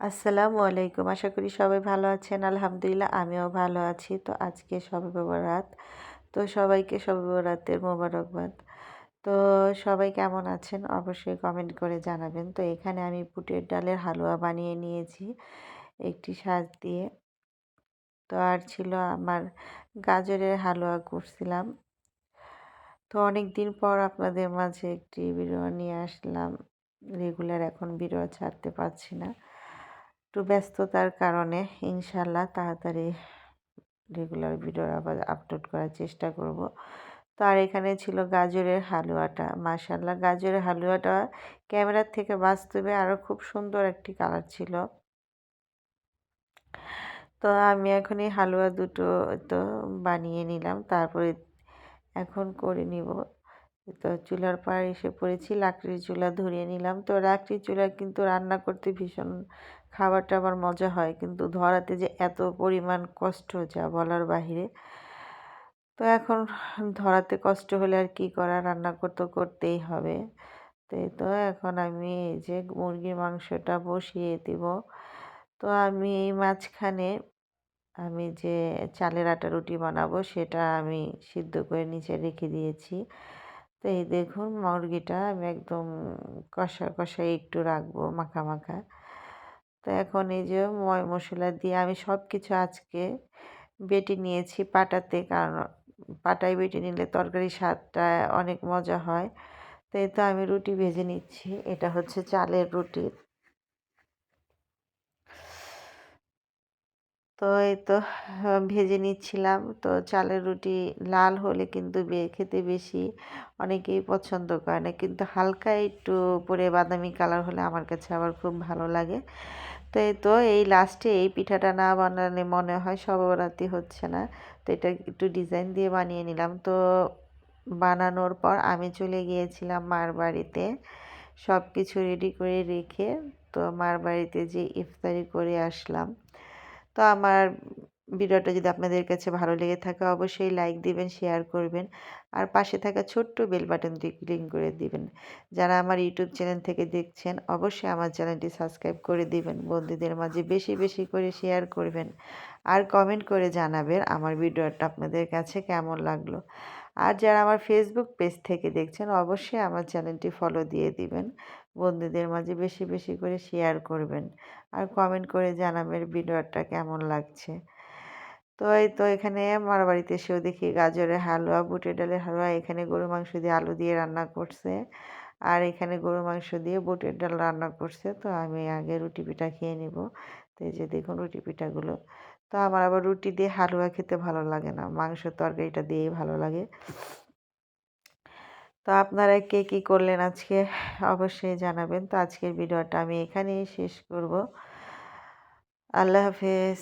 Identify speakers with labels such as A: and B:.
A: আসসালামু আলাইকুম। আশা করি সবাই ভালো আছেন। আলহামদুলিল্লাহ, আমিও ভালো আছি। তো আজকে সবে বরাত। তো সবাইকে সবে বরাতের মোবারকবাদ। তো সবাই কেমন আছেন? অবশ্যই কমেন্ট করে জানাবেন। তো এখানে আমি বুটের ডালের হালুয়া বানিয়ে নিয়েছি একটি সাজ দিয়ে। তো আর ছিল আমার গাজরের হালুয়া করছিলাম। তো অনেক দিন পর আপনাদের মাঝে একটি ভিডিও নিয়ে আসলাম। রেগুলার এখন ভিডিও ছাড়তে পারছি না। একটু ব্যস্ততার কারণে ইনশাল্লাহ তাড়াতাড়ি রেগুলার ভিডিও আবার আপলোড করার চেষ্টা করব। তো আর এখানে ছিল গাজরের হালুয়াটা। মাশাল্লাহ গাজরের হালুয়াটা ক্যামেরার থেকে বাস্তবে আরও খুব সুন্দর একটি কালার ছিল। তো আমি এখন এই হালুয়া দুটো তো বানিয়ে নিলাম, তারপরে এখন করে নিব। তো চুলার পাড় এসে পড়েছি, লাকড়ির চুলা ধরিয়ে নিলাম। তো লাকড়ির চুলা কিন্তু রান্না করতে ভীষণ খাবারটা আবার মজা হয়, কিন্তু ধরাতে যে এত পরিমাণ কষ্ট যা বলার বাহিরে। তো এখন ধরাতে কষ্ট হলে আর কি করা, রান্না করতে করতেই হবে। তো তো এখন আমি এই যে মুরগির মাংসটা বসিয়ে দিব। তো আমি এই মাঝখানে আমি যে চালের আটা রুটি বানাবো সেটা আমি সিদ্ধ করে নিচে রেখে দিয়েছি। তো এই দেখুন মুরগিটা আমি একদম কষা কষা একটু রাখব মাখা মাখা। তো এখন এই যে ময় মশলা দিয়ে আমি সব কিছু আজকে বেটে নিয়েছি পাটাতে, কারণ পাটায় বেটে নিলে তরকারি স্বাদটা অনেক মজা হয়। তো এই তো আমি রুটি ভেজে নিচ্ছি, এটা হচ্ছে চালের রুটি। তো এই তো, ভেজে নিচ্ছিলাম। তো চালের রুটি লাল হলে কিন্তু খেতে বেশি অনেকেই পছন্দ করে না। কিন্তু হালকা একটু পরে বাদামি কালার হলে আমার কাছে আবার খুব ভালো লাগে। তো এই তো, এই লাস্টে এই পিঠাটা না বানালে মনে হয় সবরাতি হচ্ছে না। তো এটা একটু ডিজাইন দিয়ে বানিয়ে নিলাম। তো বানানোর পর আমি চলে গিয়েছিলাম মার বাড়িতে। সব কিছু রেডি করে রেখে তো মার বাড়িতে যে ইফতারি করে আসলাম। তো আমার ভিডিওটা যদি আপনাদের কাছে ভালো লেগে থাকে, অবশ্যই লাইক দিবেন শেয়ার করবেন। আর পাশে থাকা ছোট্ট বেল বাটনটি ক্লিক করে দিবেন। যারা আমার ইউটিউব চ্যানেল থেকে দেখছেন, অবশ্যই আমার চ্যানেলটি সাবস্ক্রাইব করে দিবেন। বন্ধুদের মাঝে বেশি বেশি করে শেয়ার করবেন। আর কমেন্ট করে জানাবেন আমার ভিডিওটা আপনাদের কাছে কেমন লাগল। আর যারা আমার ফেসবুক পেজ থেকে দেখছেন, অবশ্যই আমার চ্যানেলটি ফলো দিয়ে দিবেন। বন্ধুদের মাঝে বেশি বেশি করে শেয়ার করবেন আর কমেন্ট করে জানাবেন ভিডিওটা কেমন লাগছে। তো এই তো এখানে আমার বাড়িতে এসেও দেখি গাজরের হালুয়া, বুটের ডালের হালুয়া, এখানে গরু মাংস দিয়ে আলু দিয়ে রান্না করছে আর এখানে গরু মাংস দিয়ে বুটের ডাল রান্না করছে। তো আমি আগে রুটি পিঠা খেয়ে নিব। তো এই যে দেখুন রুটি পিঠাগুলো তো আমার আবার রুটি দিয়ে হালুয়া খেতে ভালো লাগে না। মাংস তরকারিটা দিয়েই ভালো লাগে। তো আপনারা কে কী করলেন আজকে? অবশ্যই জানাবেন। তো আজকের ভিডিওটা আমি এখানেই শেষ করব। আল্লাহ হাফেজ।